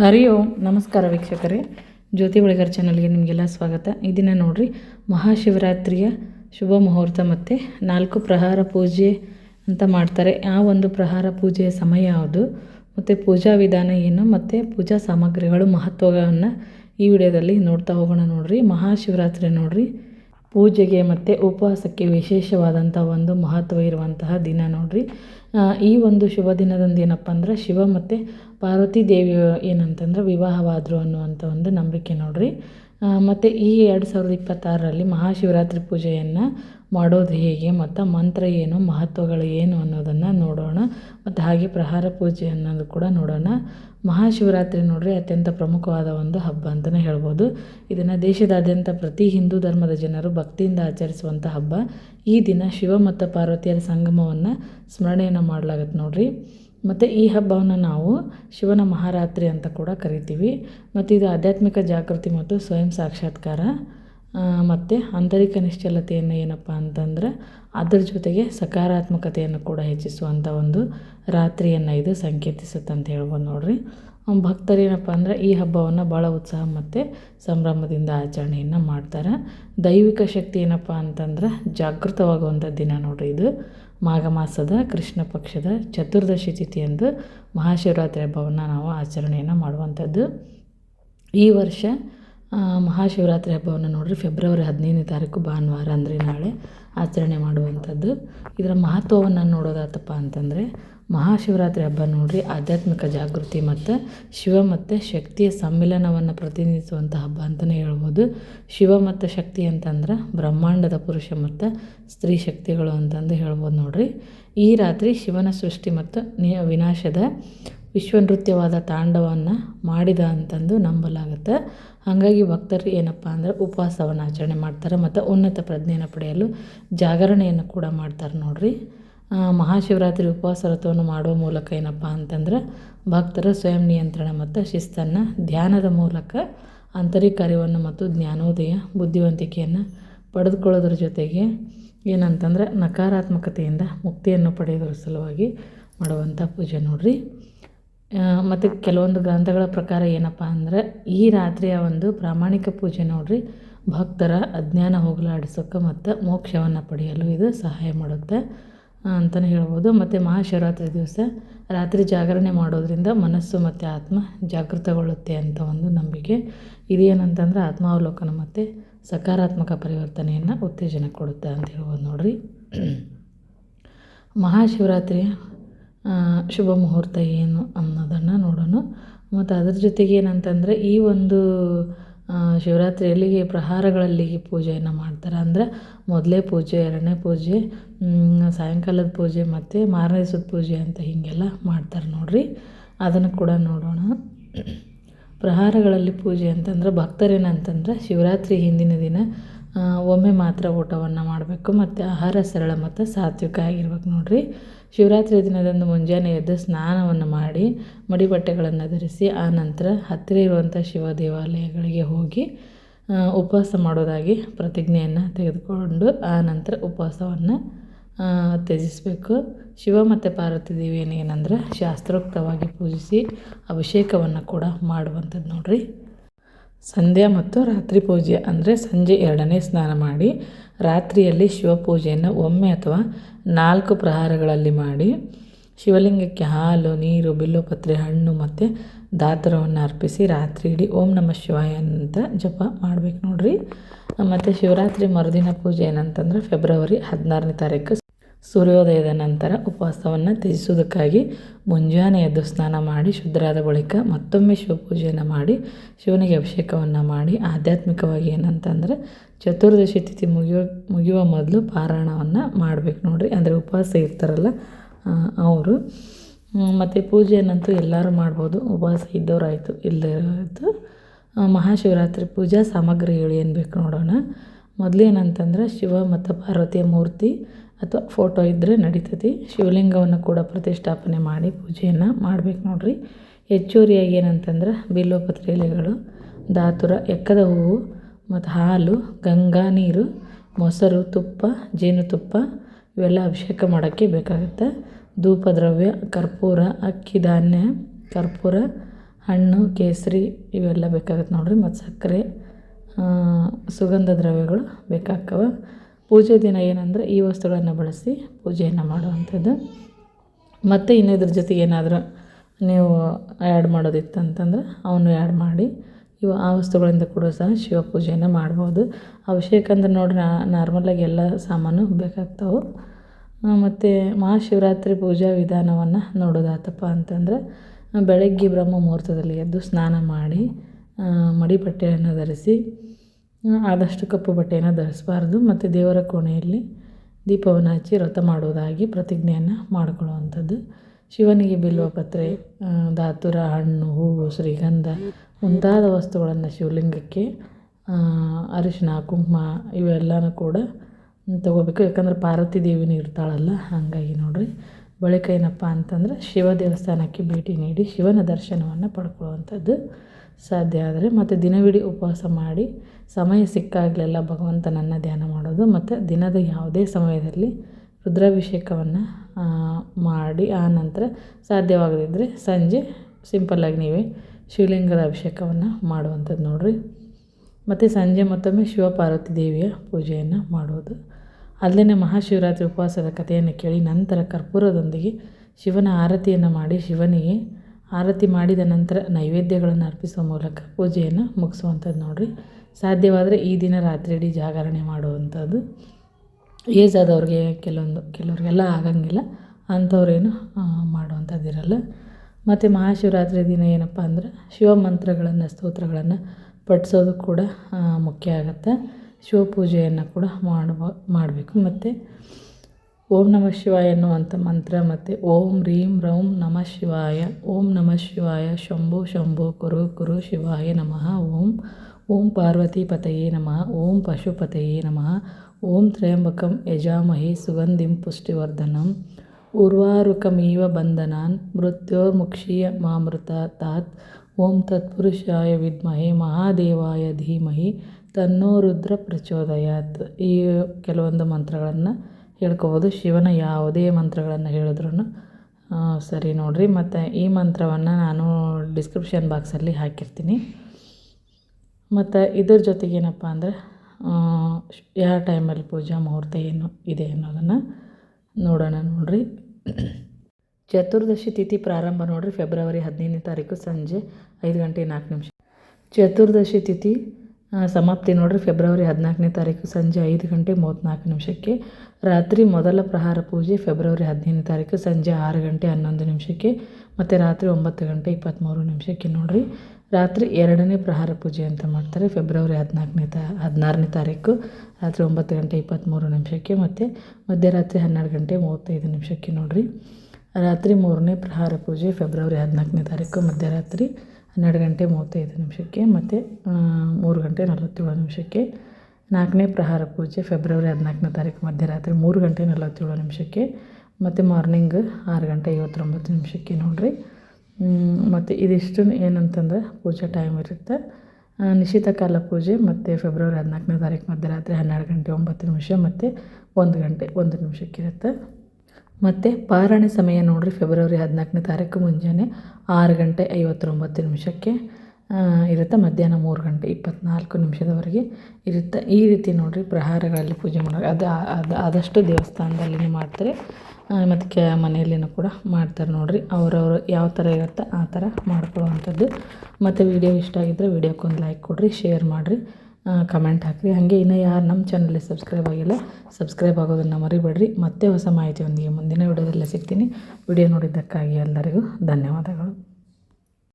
ಹರಿ ಓಂ. ನಮಸ್ಕಾರ ವೀಕ್ಷಕರೇ. ಜ್ಯೋತಿ ಬಳಿಗಾರ್ ಚಾನಲ್ಗೆ ನಿಮಗೆಲ್ಲ ಸ್ವಾಗತ. ಈ ದಿನ ನೋಡಿರಿ, ಮಹಾಶಿವರಾತ್ರಿಯ ಶುಭ ಮುಹೂರ್ತ ಮತ್ತು ನಾಲ್ಕು ಪ್ರಹಾರ ಪೂಜೆ ಅಂತ ಮಾಡ್ತಾರೆ. ಆ ಒಂದು ಪ್ರಹಾರ ಪೂಜೆಯ ಸಮಯ ಯಾವುದು, ಮತ್ತು ಪೂಜಾ ವಿಧಾನ ಏನು, ಮತ್ತು ಪೂಜಾ ಸಾಮಗ್ರಿಗಳು ಮಹತ್ವಗಳನ್ನು ಈ ವಿಡಿಯೋದಲ್ಲಿ ನೋಡ್ತಾ ಹೋಗೋಣ ನೋಡ್ರಿ. ಮಹಾಶಿವರಾತ್ರಿ ನೋಡ್ರಿ. ಪೂಜೆಗೆ ಮತ್ತು ಉಪವಾಸಕ್ಕೆ ವಿಶೇಷವಾದಂಥ ಒಂದು ಮಹತ್ವ ಇರುವಂತಹ ದಿನ ನೋಡ್ರಿ. ಈ ಒಂದು ಶುಭ ದಿನದಂದು ಏನಪ್ಪ ಅಂದ್ರೆ ಶಿವ ಮತ್ತು ಪಾರ್ವತಿ ದೇವಿ ಏನಂತಂದ್ರೆ ವಿವಾಹವಾದರು ಅನ್ನುವಂಥ ಒಂದು ನಂಬಿಕೆ ನೋಡ್ರಿ. ಮತ್ತು ಈ ಎರಡು ಸಾವಿರದ ಇಪ್ಪತ್ತಾರರಲ್ಲಿ ಮಹಾಶಿವರಾತ್ರಿ ಪೂಜೆಯನ್ನು ಮಾಡೋದು ಹೇಗೆ, ಮತ್ತು ಮಂತ್ರ ಏನು, ಮಹತ್ವಗಳು ಏನು ಅನ್ನೋದನ್ನು ನೋಡೋಣ. ಮತ್ತು ಹಾಗೆ ಪ್ರಹಾರ ಪೂಜೆ ಅನ್ನೋದು ಕೂಡ ನೋಡೋಣ. ಮಹಾಶಿವರಾತ್ರಿ ನೋಡ್ರಿ ಅತ್ಯಂತ ಪ್ರಮುಖವಾದ ಒಂದು ಹಬ್ಬ ಅಂತಲೇ ಹೇಳ್ಬೋದು. ಇದನ್ನು ದೇಶದಾದ್ಯಂತ ಪ್ರತಿ ಹಿಂದೂ ಧರ್ಮದ ಜನರು ಭಕ್ತಿಯಿಂದ ಆಚರಿಸುವಂಥ ಹಬ್ಬ. ಈ ದಿನ ಶಿವ ಮತ್ತು ಪಾರ್ವತಿಯರ ಸಂಗಮವನ್ನು ಸ್ಮರಣೆಯನ್ನು ಮಾಡಲಾಗತ್ತೆ ನೋಡ್ರಿ. ಮತ್ತು ಈ ಹಬ್ಬವನ್ನು ನಾವು ಶಿವನ ಮಹಾರಾತ್ರಿ ಅಂತ ಕೂಡ ಕರಿತೀವಿ. ಮತ್ತು ಇದು ಆಧ್ಯಾತ್ಮಿಕ ಜಾಗೃತಿ ಮತ್ತು ಸ್ವಯಂ ಸಾಕ್ಷಾತ್ಕಾರ. ಮತ್ತು ಆಂತರಿಕ ನಿಶ್ಚಲತೆಯನ್ನು ಏನಪ್ಪ ಅಂತಂದ್ರೆ ಅದರ ಜೊತೆಗೆ ಸಕಾರಾತ್ಮಕತೆಯನ್ನು ಕೂಡ ಹೆಚ್ಚಿಸುವಂಥ ಒಂದು ರಾತ್ರಿಯನ್ನು ಇದು ಸಂಕೇತಿಸುತ್ತೆ ಅಂತ ಹೇಳ್ಬೋದು ನೋಡಿರಿ. ಭಕ್ತರು ಏನಪ್ಪ ಅಂದ್ರೆ ಈ ಹಬ್ಬವನ್ನು ಭಾಳ ಉತ್ಸಾಹ ಮತ್ತು ಸಂಭ್ರಮದಿಂದ ಆಚರಣೆಯನ್ನು ಮಾಡ್ತಾರೆ. ದೈವಿಕ ಶಕ್ತಿ ಏನಪ್ಪ ಅಂತಂದ್ರೆ ಜಾಗೃತವಾಗುವಂಥ ದಿನ ನೋಡಿರಿ ಇದು. ಮಾಘ ಮಾಸದ ಕೃಷ್ಣ ಪಕ್ಷದ ಚತುರ್ದಶಿ ತಿಥಿಯಂದು ಮಹಾಶಿವರಾತ್ರಿ ಹಬ್ಬವನ್ನು ನಾವು ಆಚರಣೆಯನ್ನು ಮಾಡುವಂಥದ್ದು. ಈ ವರ್ಷ ಮಹಾಶಿವರಾತ್ರಿ ಹಬ್ಬವನ್ನು ನೋಡಿರಿ. ಫೆಬ್ರವರಿ ಹದಿನೈದನೇ ತಾರೀಕು ಭಾನುವಾರ ಅಂದರೆ ನಾಳೆ ಆಚರಣೆ ಮಾಡುವಂಥದ್ದು. ಇದರ ಮಹತ್ವವನ್ನು ನೋಡೋದಾತಪ್ಪ ಅಂತಂದರೆ, ಮಹಾಶಿವರಾತ್ರಿ ಹಬ್ಬ ನೋಡಿರಿ, ಆಧ್ಯಾತ್ಮಿಕ ಜಾಗೃತಿ ಮತ್ತು ಶಿವ ಮತ್ತು ಶಕ್ತಿಯ ಸಮ್ಮಿಲನವನ್ನು ಪ್ರತಿನಿಧಿಸುವಂಥ ಹಬ್ಬ ಅಂತಲೇ ಹೇಳ್ಬೋದು. ಶಿವ ಮತ್ತು ಶಕ್ತಿ ಅಂತಂದ್ರೆ ಬ್ರಹ್ಮಾಂಡದ ಪುರುಷ ಮತ್ತು ಸ್ತ್ರೀ ಶಕ್ತಿಗಳು ಅಂತಂದು ಹೇಳ್ಬೋದು ನೋಡ್ರಿ. ಈ ರಾತ್ರಿ ಶಿವನ ಸೃಷ್ಟಿ ಮತ್ತು ವಿನಾಶದ ವಿಶ್ವನೃತ್ಯವಾದ ತಾಂಡವವನ್ನು ಮಾಡಿದ ಅಂತಂದು ನಂಬಲಾಗುತ್ತೆ. ಹಾಗಾಗಿ ಭಕ್ತರು ಏನಪ್ಪ ಅಂದರೆ ಉಪವಾಸವನ್ನು ಆಚರಣೆ ಮಾಡ್ತಾರೆ ಮತ್ತು ಉನ್ನತ ಪ್ರಜ್ಞೆಯನ್ನು ಪಡೆಯಲು ಜಾಗರಣೆಯನ್ನು ಕೂಡ ಮಾಡ್ತಾರೆ ನೋಡಿರಿ. ಮಹಾಶಿವರಾತ್ರಿ ಉಪವಾಸ ವ್ರತವನ್ನು ಮಾಡುವ ಮೂಲಕ ಏನಪ್ಪ ಅಂತಂದ್ರೆ ಭಕ್ತರ ಸ್ವಯಂ ನಿಯಂತ್ರಣ ಮತ್ತು ಶಿಸ್ತನ್ನು ಧ್ಯಾನದ ಮೂಲಕ ಆಂತರಿಕ ಅರಿವನ್ನು ಮತ್ತು ಜ್ಞಾನೋದಯ, ಬುದ್ಧಿವಂತಿಕೆಯನ್ನು ಪಡೆದುಕೊಳ್ಳೋದ್ರ ಜೊತೆಗೆ ಏನಂತಂದ್ರೆ ನಕಾರಾತ್ಮಕತೆಯಿಂದ ಮುಕ್ತಿಯನ್ನು ಪಡೆಯೋದ್ರ ಸಲುವಾಗಿ ಮಾಡುವಂಥ ಪೂಜೆ ನೋಡ್ರಿ. ಮತ್ತು ಕೆಲವೊಂದು ಗ್ರಂಥಗಳ ಪ್ರಕಾರ ಏನಪ್ಪ ಅಂದರೆ ಈ ರಾತ್ರಿಯ ಒಂದು ಪ್ರಾಮಾಣಿಕ ಪೂಜೆ ನೋಡಿರಿ ಭಕ್ತರ ಅಜ್ಞಾನ ಹೋಗಲಾಡಿಸೋಕೆ ಮತ್ತು ಮೋಕ್ಷವನ್ನು ಪಡೆಯಲು ಇದು ಸಹಾಯ ಮಾಡುತ್ತೆ ಅಂತಲೇ ಹೇಳ್ಬೋದು. ಮತ್ತು ಮಹಾಶಿವರಾತ್ರಿ ದಿವಸ ರಾತ್ರಿ ಜಾಗರಣೆ ಮಾಡೋದರಿಂದ ಮನಸ್ಸು ಮತ್ತು ಆತ್ಮ ಜಾಗೃತಗೊಳ್ಳುತ್ತೆ ಅಂತ ಒಂದು ನಂಬಿಕೆ. ಇದೇನಂತಂದ್ರೆ ಆತ್ಮಾವಲೋಕನ ಮತ್ತು ಸಕಾರಾತ್ಮಕ ಪರಿವರ್ತನೆಯನ್ನು ಉತ್ತೇಜನ ಕೊಡುತ್ತೆ ಅಂತ ಹೇಳ್ಬೋದು ನೋಡಿರಿ. ಮಹಾಶಿವರಾತ್ರಿಯ ಆ, ಶುಭ ಮುಹೂರ್ತ ಏನು ಅನ್ನೋದನ್ನು ನೋಡೋಣ. ಮತ್ತು ಅದ್ರ ಜೊತೆಗೆ ಏನಂತಂದರೆ ಈ ಒಂದು ಶಿವರಾತ್ರಿಯಲ್ಲಿ ಪ್ರಹಾರಗಳಲ್ಲಿ ಪೂಜೆಯನ್ನು ಮಾಡ್ತಾರೆ. ಅಂದರೆ ಮೊದಲೇ ಪೂಜೆ, ಎರಡನೇ ಪೂಜೆ ಸಾಯಂಕಾಲದ ಪೂಜೆ ಮತ್ತು ಮಾರನೇ ದಿವಸದ ಪೂಜೆ ಅಂತ ಹೀಗೆಲ್ಲ ಮಾಡ್ತಾರೆ ನೋಡಿರಿ. ಅದನ್ನು ಕೂಡ ನೋಡೋಣ. ಪ್ರಹಾರಗಳಲ್ಲಿ ಪೂಜೆ ಅಂತಂದ್ರೆ ಭಕ್ತರೇನಂತಂದ್ರೆ ಶಿವರಾತ್ರಿ ಹಿಂದಿನ ದಿನ ಒಮ್ಮೆ ಮಾತ್ರ ಊಟವನ್ನು ಮಾಡಬೇಕು ಮತ್ತು ಆಹಾರ ಸರಳ ಮತ್ತು ಸಾತ್ವಿಕ ಆಗಿರ್ಬೇಕು ನೋಡಿರಿ. ಶಿವರಾತ್ರಿ ದಿನದಂದು ಮುಂಜಾನೆ ಎದ್ದು ಸ್ನಾನವನ್ನು ಮಾಡಿ ಮಡಿ ಬಟ್ಟೆಗಳನ್ನು ಧರಿಸಿ ಆ ನಂತರ ಹತ್ತಿರ ಇರುವಂಥ ಶಿವ ದೇವಾಲಯಗಳಿಗೆ ಹೋಗಿ ಉಪವಾಸ ಮಾಡೋದಾಗಿ ಪ್ರತಿಜ್ಞೆಯನ್ನು ತೆಗೆದುಕೊಂಡು ಆ ನಂತರ ಉಪವಾಸವನ್ನು ತ್ಯಜಿಸಬೇಕು. ಶಿವ ಮತ್ತು ಪಾರ್ವತಿ ದೇವಿಯನ್ನು ಏನಂದ್ರೆ ಶಾಸ್ತ್ರೋಕ್ತವಾಗಿ ಪೂಜಿಸಿ ಅಭಿಷೇಕವನ್ನು ಕೂಡ ಮಾಡುವಂಥದ್ದು ನೋಡ್ರಿ. ಸಂಧ್ಯಾ ಮತ್ತು ರಾತ್ರಿ ಪೂಜೆ ಅಂದರೆ ಸಂಜೆ ಎರಡನೇ ಸ್ನಾನ ಮಾಡಿ, ರಾತ್ರಿಯಲ್ಲಿ ಶಿವಪೂಜೆಯನ್ನು ಒಮ್ಮೆ ಅಥವಾ ನಾಲ್ಕು ಪ್ರಹಾರಗಳಲ್ಲಿ ಮಾಡಿ, ಶಿವಲಿಂಗಕ್ಕೆ ಹಾಲು, ನೀರು ಬಿಲ್ಲುಪತ್ರೆ ಹಣ್ಣು ಮತ್ತು ದಾತರವನ್ನು ಅರ್ಪಿಸಿ ರಾತ್ರಿ ಇಡೀ ಓಂ ನಮಃ ಶಿವಾಯ ಅಂತ ಜಪ ಮಾಡ್ಬೇಕು ನೋಡ್ರಿ. ಮತ್ತು ಶಿವರಾತ್ರಿ ಮರುದಿನ ಪೂಜೆ ಏನಂತಂದ್ರೆ ಫೆಬ್ರವರಿ ಹದಿನಾರನೇ ತಾರೀಕು ಸೂರ್ಯೋದಯದ ನಂತರ ಉಪವಾಸವನ್ನು ತ್ಯಜಿಸುವುದಕ್ಕಾಗಿ ಮುಂಜಾನೆ ಎದ್ದು ಸ್ನಾನ ಮಾಡಿ, ಶುದ್ಧರಾದ ಬಳಿಕ ಮತ್ತೊಮ್ಮೆ ಶಿವಪೂಜೆಯನ್ನು ಮಾಡಿ, ಶಿವನಿಗೆ ಅಭಿಷೇಕವನ್ನು ಮಾಡಿ, ಆಧ್ಯಾತ್ಮಿಕವಾಗಿ ಏನಂತಂದರೆ ಚತುರ್ದಶಿ ತಿಥಿ ಮುಗಿಯೋ, ಮುಗಿಯುವ ಮೊದಲು ಪಾರಾಯಣವನ್ನು ಮಾಡಬೇಕು ನೋಡಿರಿ. ಅಂದರೆ ಉಪವಾಸ ಇರ್ತಾರಲ್ಲ ಅವರು. ಮತ್ತು ಪೂಜೆಯನ್ನಂತೂ ಎಲ್ಲರೂ ಮಾಡ್ಬೋದು. ಉಪವಾಸ ಇದ್ದವರಾಯಿತು ಇಲ್ಲದಿರೋದು ಮಹಾಶಿವರಾತ್ರಿ ಪೂಜಾ ಸಾಮಗ್ರಿಗಳು ಏನು ಬೇಕು ನೋಡೋಣ. ಮೊದಲೇನಂತಂದ್ರೆ ಶಿವ ಮತ್ತು ಪಾರ್ವತಿಯ ಮೂರ್ತಿ ಅಥವಾ ಫೋಟೋ ಇದ್ದರೆ ನಡೀತದೆ. ಶಿವಲಿಂಗವನ್ನು ಕೂಡ ಪ್ರತಿಷ್ಠಾಪನೆ ಮಾಡಿ ಪೂಜೆಯನ್ನು ಮಾಡ್ಬೇಕು ನೋಡ್ರಿ. ಹೆಚ್ಚುವರಿಯಾಗಿ ಏನಂತಂದ್ರೆ ಬಿಲ್ವಪತ್ರೆ ಎಲೆಗಳು ಧಾತುರ, ಎಕ್ಕದ ಹೂವು ಮತ್ತು ಹಾಲು, ಗಂಗಾ ನೀರು, ಮೊಸರು, ತುಪ್ಪ, ಜೇನುತುಪ್ಪ ಇವೆಲ್ಲ ಅಭಿಷೇಕ ಮಾಡೋಕ್ಕೆ ಬೇಕಾಗುತ್ತೆ. ಧೂಪ ದ್ರವ್ಯ ಕರ್ಪೂರ, ಅಕ್ಕಿ ಧಾನ್ಯ, ಕರ್ಪೂರ, ಹಣ್ಣು, ಕೇಸರಿ ಇವೆಲ್ಲ ಬೇಕಾಗುತ್ತೆ ನೋಡಿರಿ. ಮತ್ತು ಸಕ್ಕರೆ ಸುಗಂಧ ದ್ರವ್ಯಗಳು ಬೇಕಾಗ್ತವೆ. ಪೂಜೆ ದಿನ ಏನಂದ್ರೆ ಈ ವಸ್ತುಗಳನ್ನು ಬಳಸಿ ಪೂಜೆಯನ್ನು ಮಾಡುವಂಥದ್ದು. ಮತ್ತು ಇನ್ನು ಇದ್ರ ಜೊತೆಗೆ ಏನಾದರೂ ನೀವು ಆ್ಯಡ್ ಮಾಡೋದಿತ್ತಂತಂದ್ರೆ ಅವನು ಆ್ಯಡ್ ಮಾಡಿ ಇವು ಆ ವಸ್ತುಗಳಿಂದ ಕೂಡ ಸಹ ಶಿವ ಪೂಜೆಯನ್ನು ಮಾಡ್ಬೋದು. ಅಭಿಷೇಕ ಅಂದ್ರೆ ನೋಡ್ರಿ ನಾರ್ಮಲಾಗಿ ಎಲ್ಲ ಸಾಮಾನು ಬೇಕಾಗ್ತವೆ. ಮತ್ತು ಮಹಾಶಿವರಾತ್ರಿ ಪೂಜಾ ವಿಧಾನವನ್ನು ನೋಡೋದಾತಪ್ಪ ಅಂತಂದ್ರೆ ಬೆಳಗ್ಗೆ ಬ್ರಹ್ಮ ಮುಹೂರ್ತದಲ್ಲಿ ಎದ್ದು ಸ್ನಾನ ಮಾಡಿ ಮಡಿ ಬಟ್ಟೆಯನ್ನು ಧರಿಸಿ ಆದಷ್ಟು ಕಪ್ಪು ಬಟ್ಟೆಯನ್ನು ಧರಿಸಬಾರ್ದು. ಮತ್ತು ದೇವರ ಕೋಣೆಯಲ್ಲಿ ದೀಪವನ್ನು ಹಚ್ಚಿ ವ್ರತ ಮಾಡುವುದಾಗಿ ಪ್ರತಿಜ್ಞೆಯನ್ನು ಮಾಡಿಕೊಳ್ಳುವಂಥದ್ದು. ಶಿವನಿಗೆ ಬಿಲ್ವ ಪತ್ರೆ ಧಾತುರ, ಹಣ್ಣು, ಹೂವು, ಶ್ರೀಗಂಧ ಮುಂತಾದ ವಸ್ತುಗಳನ್ನು ಶಿವಲಿಂಗಕ್ಕೆ ಅರಿಶಿನ, ಕುಂಕುಮ ಇವೆಲ್ಲನೂ ಕೂಡ ತಗೋಬೇಕು. ಯಾಕಂದ್ರೆ ಪಾರ್ವತಿ ದೇವಿನೂ ಇರ್ತಾಳಲ್ಲ, ಹಾಗಾಗಿ ನೋಡಿರಿ. ಬಳಿಕ ಏನಪ್ಪ ಅಂತಂದ್ರೆ ಶಿವ ದೇವಸ್ಥಾನಕ್ಕೆ ಭೇಟಿ ನೀಡಿ ಶಿವನ ದರ್ಶನವನ್ನು ಪಡ್ಕೊಳ್ಳುವಂಥದ್ದು ಸಾಧ್ಯ ಆದರೆ, ಮತ್ತು ದಿನವಿಡೀ ಉಪವಾಸ ಮಾಡಿ ಸಮಯ ಸಿಕ್ಕಾಗಲೆಲ್ಲ ಭಗವಂತನನ್ನು ಧ್ಯಾನ ಮಾಡೋದು ಮತ್ತು ದಿನದ ಯಾವುದೇ ಸಮಯದಲ್ಲಿ ರುದ್ರಾಭಿಷೇಕವನ್ನು ಮಾಡಿ ಆ ನಂತರ ಸಾಧ್ಯವಾಗದಿದ್ದರೆ ಸಂಜೆ ಸಿಂಪಲ್ಲಾಗಿ ನೀವೇ ಶಿವಲಿಂಗದ ಅಭಿಷೇಕವನ್ನು ಮಾಡುವಂಥದ್ದು ನೋಡಿರಿ. ಮತ್ತು ಸಂಜೆ ಮತ್ತೊಮ್ಮೆ ಶಿವಪಾರ್ವತಿ ದೇವಿಯ ಪೂಜೆಯನ್ನು ಮಾಡುವುದು. ಅಲ್ಲೇ ಮಹಾಶಿವರಾತ್ರಿ ಉಪವಾಸದ ಕಥೆಯನ್ನು ಕೇಳಿ ನಂತರ ಕರ್ಪೂರದೊಂದಿಗೆ ಶಿವನ ಆರತಿಯನ್ನು ಮಾಡಿ ಶಿವನಿಗೆ ಆರತಿ ಮಾಡಿದ ನಂತರ ನೈವೇದ್ಯಗಳನ್ನು ಅರ್ಪಿಸುವ ಮೂಲಕ ಪೂಜೆಯನ್ನು ಮುಗಿಸುವಂಥದ್ದು ನೋಡಿರಿ. ಸಾಧ್ಯವಾದರೆ ಈ ದಿನ ರಾತ್ರಿ ಇಡೀ ಜಾಗರಣೆ ಮಾಡುವಂಥದ್ದು. ಏಜ್ ಆದವ್ರಿಗೆ ಕೆಲವೊಂದು, ಕೆಲವ್ರಿಗೆಲ್ಲ ಆಗಂಗಿಲ್ಲ. ಅಂಥವ್ರೇನು ಮಾಡುವಂಥದ್ದಿರಲ್ಲ. ಮತ್ತು ಮಹಾಶಿವರಾತ್ರಿ ದಿನ ಏನಪ್ಪ ಅಂದ್ರೆ ಶಿವ ಮಂತ್ರಗಳನ್ನು, ಸ್ತೋತ್ರಗಳನ್ನು ಪಠಿಸೋದು ಕೂಡ ಮುಖ್ಯ ಆಗುತ್ತೆ. ಶಿವ ಪೂಜೆಯನ್ನು ಕೂಡ ಮಾಡುವ, ಮಾಡಬೇಕು. ಮತ್ತು ಓಂ ನಮಃ ಶಿವಾಯ ಎನ್ನುವಂಥ ಮಂತ್ರ, ಮತ್ತು ಓಂ ರೀಂ ರೌಂ ನಮಃ ಶಿವಾಯ, ಓಂ ನಮಃ ಶಿವಾಯ, ಶಂಭು ಶಂಭು, ಕುರು ಕುರು, ಶಿವಾಯ ನಮಃ, ಓಂ ಓಂ ಪಾರ್ವತಿ ಪತಯೇ ನಮಃ, ಓಂ ಪಶುಪತಯೇ ನಮಃ, ಓಂ ತ್ರಯಂಬಕಂ ಯಜಾಮಹಿ ಸುಗಂಧಿಂ ಪುಷ್ಟಿವರ್ಧನಂ ಉರ್ವಾರುಕಮೀವ ಬಂಧನಾನ್, ಮೃತ್ಯೋರ್ಮುಕ್ಷೀಯ ಮಾಮೃತ ತಾತ್ ಓಂ ತತ್ಪುರುಷಾಯ ವಿದ್ಮಹೆ ಮಹಾದೇವಾಯ ಧೀಮಹಿ ತನ್ನೋ ರುದ್ರ ಪ್ರಚೋದಯಾತ್. ಈ ಕೆಲವೊಂದು ಮಂತ್ರಗಳನ್ನು ಹೇಳ್ಕೋಬೋದು. ಶಿವನ ಯಾವುದೇ ಮಂತ್ರಗಳನ್ನು ಹೇಳಿದ್ರೂ ಸರಿ ನೋಡಿರಿ. ಮತ್ತು ಈ ಮಂತ್ರವನ್ನು ನಾನು ಡಿಸ್ಕ್ರಿಪ್ಷನ್ ಬಾಕ್ಸಲ್ಲಿ ಹಾಕಿರ್ತೀನಿ. ಮತ್ತು ಇದ್ರ ಜೊತೆಗೆ ಏನಪ್ಪ ಅಂದರೆ ಯಾವ ಟೈಮಲ್ಲಿ ಪೂಜಾ ಮುಹೂರ್ತ ಏನು ಇದೆ ಅನ್ನೋದನ್ನು ನೋಡೋಣ ನೋಡಿರಿ. ಚತುರ್ದಶಿ ತಿಥಿ ಪ್ರಾರಂಭ ನೋಡಿರಿ ಫೆಬ್ರವರಿ ಹದಿನೈದನೇ ತಾರೀಕು ಸಂಜೆ ಐದು ಗಂಟೆ ನಾಲ್ಕು ನಿಮಿಷ. ಚತುರ್ದಶಿ ತಿಥಿ ಸಮಾಪ್ತಿ ನೋಡಿರಿ ಫೆಬ್ರವರಿ ಹದಿನಾಲ್ಕನೇ ತಾರೀಕು ಸಂಜೆ ಐದು ಗಂಟೆ ಮೂವತ್ತ್ನಾಲ್ಕು ನಿಮಿಷಕ್ಕೆ. ರಾತ್ರಿ ಮೊದಲ ಪ್ರಹಾರ ಪೂಜೆ ಫೆಬ್ರವರಿ ಹದಿನೈದನೇ ತಾರೀಕು ಸಂಜೆ ಆರು ಗಂಟೆ ಹನ್ನೊಂದು ನಿಮಿಷಕ್ಕೆ. ಮತ್ತು ರಾತ್ರಿ ಒಂಬತ್ತು ಗಂಟೆ ಇಪ್ಪತ್ತ್ಮೂರು ನಿಮಿಷಕ್ಕೆ ನೋಡಿರಿ. ರಾತ್ರಿ ಎರಡನೇ ಪ್ರಹಾರ ಪೂಜೆ ಅಂತ ಮಾಡ್ತಾರೆ, ಫೆಬ್ರವರಿ ಹದಿನಾಲ್ಕನೇ ತಾ, ಹದಿನಾರನೇ ತಾರೀಕು. ರಾತ್ರಿ ಒಂಬತ್ತು ಗಂಟೆ ಇಪ್ಪತ್ತ್ಮೂರು ನಿಮಿಷಕ್ಕೆ ಮತ್ತು ಮಧ್ಯರಾತ್ರಿ ಹನ್ನೆರಡು ಗಂಟೆ ಮೂವತ್ತೈದು ನಿಮಿಷಕ್ಕೆ ನೋಡಿರಿ. ರಾತ್ರಿ ಮೂರನೇ ಪ್ರಹಾರ ಪೂಜೆ, ಫೆಬ್ರವರಿ ಹದಿನಾಲ್ಕನೇ ತಾರೀಕು, ಮಧ್ಯರಾತ್ರಿ ಹನ್ನೆರಡು ಗಂಟೆ ಮೂವತ್ತೈದು ನಿಮಿಷಕ್ಕೆ ಮತ್ತು ಮೂರು ಗಂಟೆ ನಲವತ್ತೇಳು ನಿಮಿಷಕ್ಕೆ. ನಾಲ್ಕನೇ ಪ್ರಹಾರ ಪೂಜೆ, ಫೆಬ್ರವರಿ ಹದಿನಾಲ್ಕನೇ ತಾರೀಕು, ಮಧ್ಯರಾತ್ರಿ ಮೂರು ಗಂಟೆ ನಲವತ್ತೇಳು ನಿಮಿಷಕ್ಕೆ ಮತ್ತು ಮಾರ್ನಿಂಗ್ ಆರು ಗಂಟೆ ಐವತ್ತೊಂಬತ್ತು ನಿಮಿಷಕ್ಕೆ ನೋಡಿರಿ. ಮತ್ತು ಇದಿಷ್ಟು ಏನಂತಂದರೆ ಪೂಜೆ ಟೈಮ್ ಇರುತ್ತೆ. ನಿಶ್ಚಿತ ಕಾಲ ಪೂಜೆ, ಮತ್ತು ಫೆಬ್ರವರಿ ಹದಿನಾಲ್ಕನೇ ತಾರೀಕು ಮಧ್ಯರಾತ್ರಿ ಹನ್ನೆರಡು ಗಂಟೆ ಒಂಬತ್ತು ನಿಮಿಷ, ಮತ್ತು ಒಂದು ಗಂಟೆ ಒಂದು ನಿಮಿಷಕ್ಕಿರುತ್ತೆ. ಮತ್ತು ಪಾರಣೆ ಸಮಯ ನೋಡಿರಿ ಫೆಬ್ರವರಿ ಹದಿನಾಲ್ಕನೇ ತಾರೀಕು ಮುಂಜಾನೆ ಆರು ಗಂಟೆ ಐವತ್ತೊಂಬತ್ತು ನಿಮಿಷಕ್ಕೆ. ಇರುತ್ತೆ ಮಧ್ಯಾಹ್ನ ಮೂರು ಗಂಟೆ ಇಪ್ಪತ್ತ್ನಾಲ್ಕು ನಿಮಿಷದವರೆಗೆ ಇರುತ್ತೆ. ಈ ರೀತಿ ನೋಡಿರಿ ಪ್ರಹಾರಗಳಲ್ಲಿ ಪೂಜೆ ಮಾಡೋ ಅದು ಅದು, ಆದಷ್ಟು ದೇವಸ್ಥಾನದಲ್ಲಿನೇ ಮಾಡ್ತಾರೆ. ಮತ್ತು ಕೆ ಮನೆಯಲ್ಲಿಯೂ ಕೂಡ ಮಾಡ್ತಾರೆ ನೋಡಿರಿ. ಅವರವರು ಯಾವ ಥರ ಇರುತ್ತೆ ಆ ಥರ ಮಾಡ್ಕೊಳ್ಳುವಂಥದ್ದು. ಮತ್ತು ವಿಡಿಯೋ ಇಷ್ಟ ಆಗಿದ್ದರೆ ವಿಡಿಯೋಕ್ಕೊಂದು ಲೈಕ್ ಕೊಡಿರಿ, ಶೇರ್ ಮಾಡಿರಿ ಕಮೆಂಟ್ ಹಾಕಿರಿ. ಹಾಗೆ ಇನ್ನೂ ಯಾರು ನಮ್ಮ ಚಾನಲ್ಗೆ ಸಬ್ಸ್ಕ್ರೈಬ್ ಆಗಿಲ್ಲ, ಸಬ್ಸ್ಕ್ರೈಬ್ ಆಗೋದನ್ನು ಮರಿಬೇಡ್ರಿ. ಮತ್ತೆ ಹೊಸ ಮಾಹಿತಿಯೊಂದಿಗೆ ಮುಂದಿನ ವಿಡಿಯೋದಲ್ಲಿ ಸಿಗ್ತೀನಿ. ವಿಡಿಯೋ ನೋಡಿದ್ದಕ್ಕಾಗಿ ಎಲ್ಲರಿಗೂ ಧನ್ಯವಾದಗಳು.